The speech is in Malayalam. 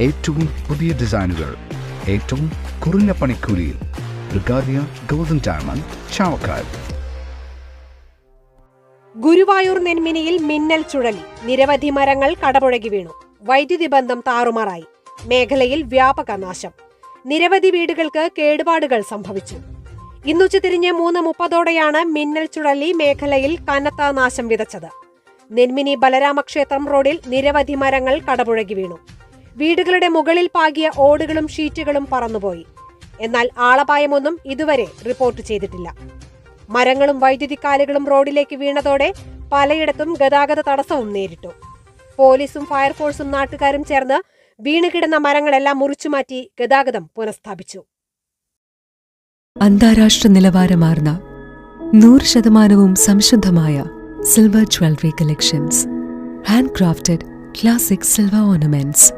ഏറ്റവും പുതിയ ഡിസൈനുകൾ ഏറ്റവും കുറഞ്ഞ പണിക്കൂലിയിൽ. ബ്രിഗാദിയ ഗോൾഡൻ ഡയമണ്ട് ചാവക്കാട്. ഗുരുവായൂർ നെന്മിനിയിൽ മിന്നൽ ചുഴലി. നിരവധി മരങ്ങൾ കടപുഴകി വീണു. വൈദ്യുതി ബന്ധം താറുമാറായി. മേഖലയിൽ വ്യാപക നാശം. നിരവധി വീടുകൾക്ക് കേടുപാടുകൾ സംഭവിച്ചു. ഇന്നുച്ചതിരിഞ്ഞ് മൂന്ന് മുപ്പതോടെയാണ് മിന്നൽ ചുഴലി മേഖലയിൽ കനത്ത നാശം വിതച്ചത്. നെന്മിനി ബലരാമക്ഷേത്രം റോഡിൽ നിരവധി മരങ്ങൾ കടപുഴകി വീണു. വീടുകളുടെ മുകളിൽ പാകിയ ഓടുകളും ഷീറ്റുകളും പറന്നുപോയി. എന്നാൽ ആളപായമൊന്നും ഇതുവരെ റിപ്പോർട്ട് ചെയ്തിട്ടില്ല. മരങ്ങളും വൈദ്യുതിക്കാലുകളും റോഡിലേക്ക് വീണതോടെ പലയിടത്തും ഗതാഗത തടസ്സവും നേരിട്ടു. പോലീസും ഫയർഫോഴ്സും നാട്ടുകാരും ചേർന്ന് വീണുകിടന്ന മരങ്ങളെല്ലാം മുറിച്ചുമാറ്റി ഗതാഗതം പുനഃസ്ഥാപിച്ചു. അന്താരാഷ്ട്ര നിലവാരമാർന്ന നൂറ് ശതമാനവും സംശുദ്ധമായ silver jewellery collections. Handcrafted classic silver ornaments.